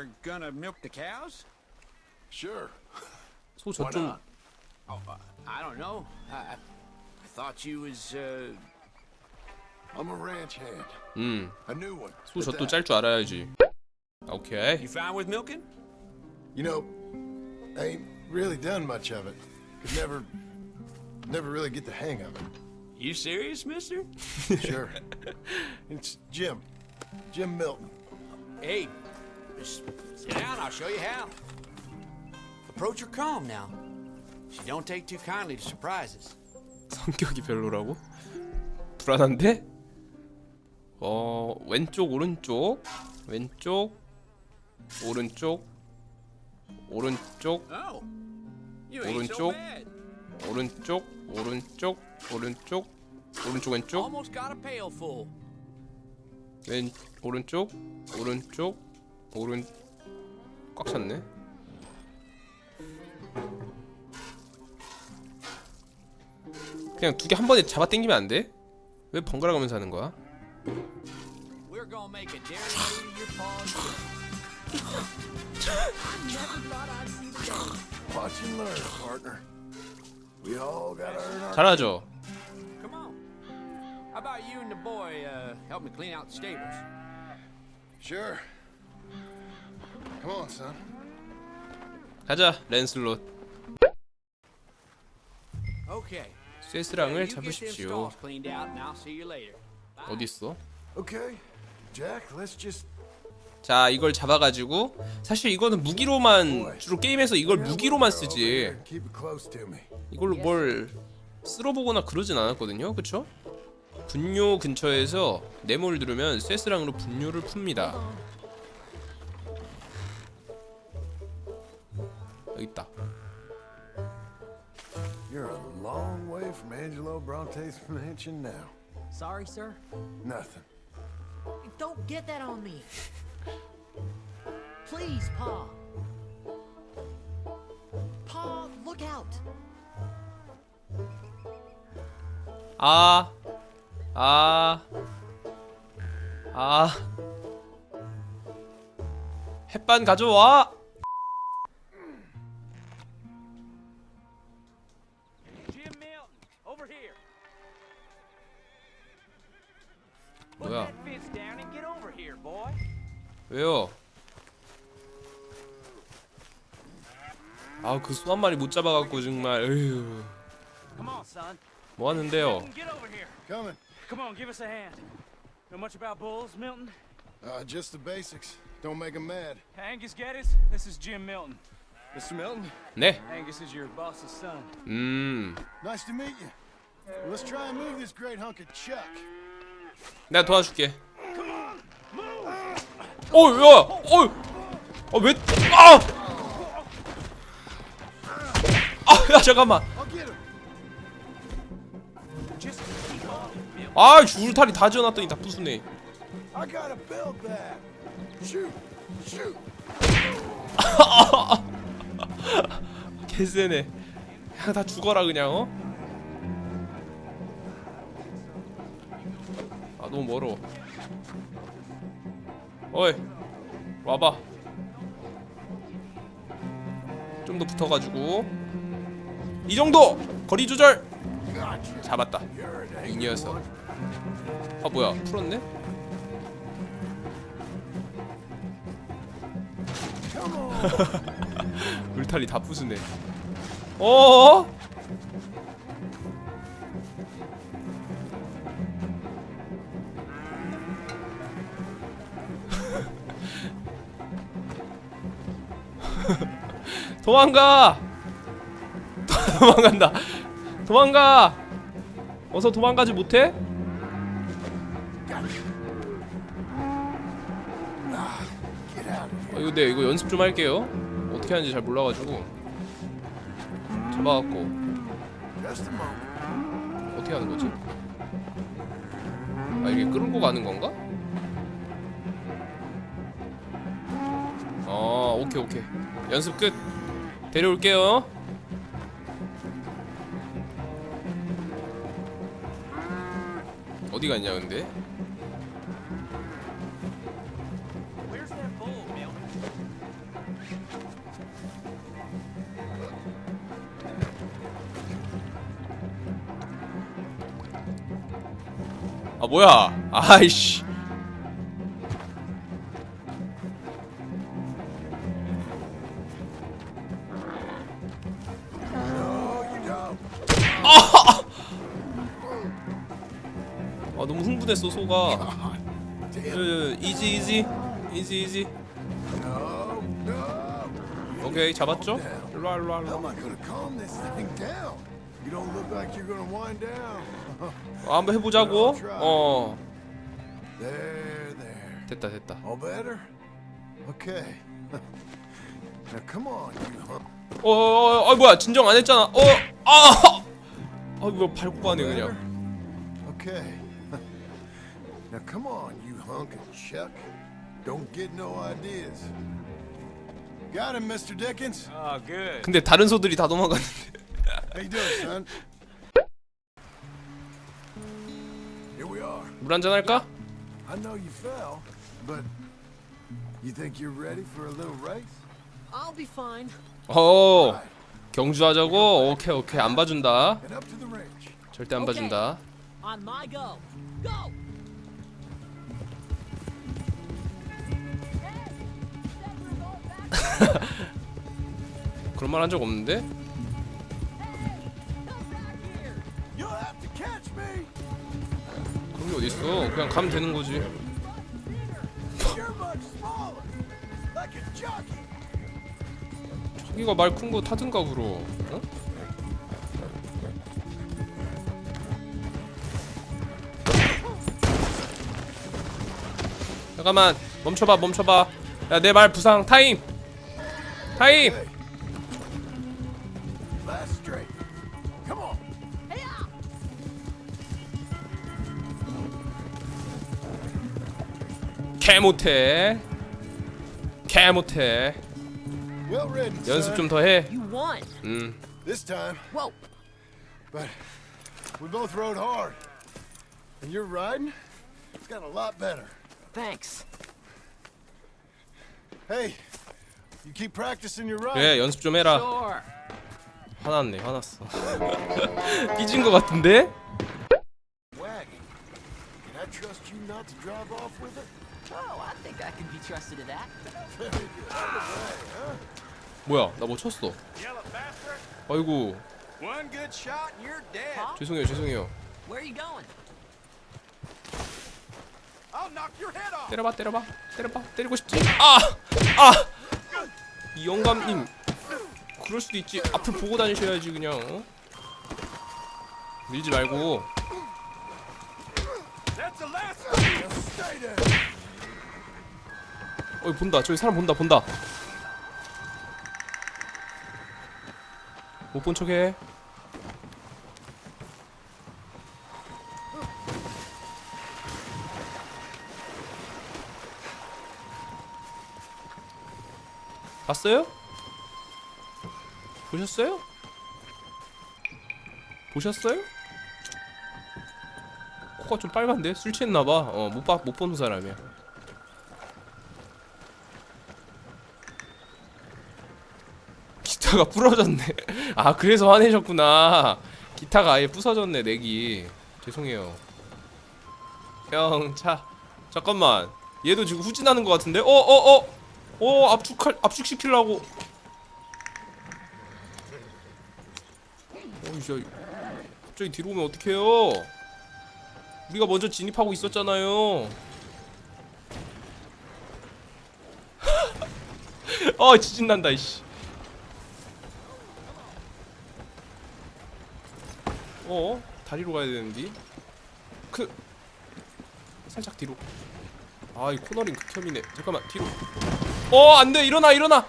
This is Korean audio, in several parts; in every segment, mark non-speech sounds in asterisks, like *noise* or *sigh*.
are gonna milk the cows? Sure. 소 Why 저 좀 not? Oh, uh, I don't know. I, I I thought you was uh I'm a ranch hand. 음. A new one. 소 at 젖도 that. 짤 줄 알아야지. 오케이. you fine with milking? You know, I ain't really done much of it. Could never, never really get the hang of it. You serious, mister? Sure. *laughs* it's Jim. Jim Milton. Hey, just sit down, I'll show you how. Approach her calm now. She don't take too kindly to surprises. 성격이 별로라고? 불안한데? 어 왼쪽 오른쪽 왼쪽 오른쪽 오른쪽 Oh, you ain't so 오른쪽. bad. 오른쪽 오른쪽 오른쪽 오른쪽 왼쪽 Almost got a pail full. 왼 오른쪽 오른쪽 오른 꽉 찼네. 그냥 두 개 한 번에 잡아 당기면 안 돼? 왜 번갈아 가면서 하는 거야? We're gonna make a daring do to your paws. Watch and learn, partner. We all gotta earn our. 잘하죠. Come on. How about you and the boy uh, help me clean out the stables? Sure. Come on, son. 가자 랜슬롯. Okay. 쇠스랑을 잡으십시오. 어디 있어? Okay, Jack. Let's just. 자 이걸 잡아가지고 사실 이거는 무기로만 주로 게임에서 이걸 무기로만 쓰지 Keep it close to me. 이걸로 뭘 쓸어보거나 그러진 않았거든요 그쵸? 분뇨 근처에서 네모를 누르면 쇠스랑으로 분뇨를 풉니다 여기 있다 You're a long way from Angelo Bronte's mansion now. Sorry, sir. Nothing. Don't get that on me. Please, Pa. Pa, look out. 아, 아, 아. 햇반 가져와. 뭐야? fence down and get over here, boy. 왜요? 아, 그 소 한 마리 못 잡아갖고 정말. 에휴. Come on, son. 뭐 하는데요? Get over here. Coming. Come on, give us a hand. Know much about bulls, Milton? Uh, just the basics. Don't make them mad. Angus Geddes, this is Jim Milton. Mr. Milton, 네. Angus is your boss's son. 음. nice to meet you. Well, let's try and move this great hunk of chuck. 내가 도와줄게. 어, 야, 어, 어, 왜? 아! 아, 야, 잠깐만. 아, 줄타리 다 지어놨더니 다 부수네. *laughs* 개쎄네. 야, 다 죽어라 그냥 어? 너무 멀어. 어이, 와봐. 좀 더 붙어가지고 이 정도 거리 조절. 잡았다. 이 녀석. 아 뭐야 풀었네? *laughs* 울타리 다 부수네. 어? *laughs* 도망가! *laughs* 도망간다. 도망가! 어서 도망가지 못해? 어, 이거 네 이거 연습 좀 할게요. 어떻게 하는지 잘 몰라가지고 잡아갖고. 어떻게 하는 거지? 아 이게 끌고 가는 건가? 어 오케이 오케이 연습 끝. 데려올게요. 어디 갔냐 근데? 아 뭐야 아이씨 아 흥분했어 소가. 예, 이지 이지 이지 이지. 오케이 잡았죠? 일로와 일로와 일로와. 어, 한번 해보자고 어. 됐다 됐다. 어어어 어, 뭐야 진정 안 했잖아 어아 아 밟고 가네 그냥 Okay. Now come on, you hunk of Chuck. Don't get no ideas. Got him, Mr. Dickens. Oh, good. 근데 다른 소들이 다 도망갔는데 How you doing, son? Here we are. 물 한잔 할까? I know you fell, but you think you're ready for a little race? I'll be fine. 어 경주하자고 오케이 오케이 안 봐준다 Head up to the range. 절대 안. 봐준다 On my go. Go! *laughs* 그런 말 한 적 없는데. 그런 게 어딨어 그냥 가면 되는 거지. *laughs* 자기가 말 큰 거 타든가 그러 어? 잠깐만 멈춰봐 멈춰봐 야 내 말 부상 타임 Hey. Last straight. Come on. 개 못해 개 못해 Well ridden, 연습 son. 좀 더 해. You won. 음. This time, Whoa. but we both rode hard. And your riding, it's got a lot better. Thanks. Hey, you keep practicing your ride. 그래 연습 좀 해라. Sure. 화났네 화났어. 삐진 거 같은데? Wagon. Can I trust you not to drive off with it? Oh, I think I can be trusted to that. Very good. Out of the way, huh? 뭐야 나 뭐 쳤어. Yellow bastard. 아이고 One good shot and you're dead. Huh? 죄송해요 죄송해요. Where are you going? I'll knock your head off. 때려봐 때려봐 때려봐 때리고 싶지. 아! 아! 이 영감님 그럴 수도 있지. 앞을 보고 다니셔야지 그냥. 어? 밀지 말고. That's the last. Now stay there. 어 본다 저기 사람 본다 본다. 못 본 척해. 봤어요? 보셨어요? 보셨어요? 코가 좀 빨간데 술 취했나봐. 어 못봐 못 보는 사람이야. 기타가 부러졌네. *laughs* 아 그래서 화내셨구나. 기타가 아예 부서졌네 넥이. 죄송해요. 형, 차. 잠깐만. 얘도 지금 후진하는 것 같은데? 어, 어, 어. 어, 압축할 압축시키려고. 어, 이제 갑자기 뒤로 오면 어떡해요? 우리가 먼저 진입하고 있었잖아요. 어, 지진 난다, 이씨. 어? 다리로 가야 되는데? 그 살짝 뒤로. 아, 이 코너링 극혐이네. 잠깐만 뒤로. 어, 안 돼. 일어나, 일어나.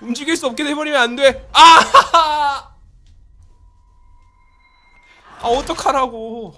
움직일 수 없게 돼버리면 안 돼. 아! *laughs* 아, 어떡하라고.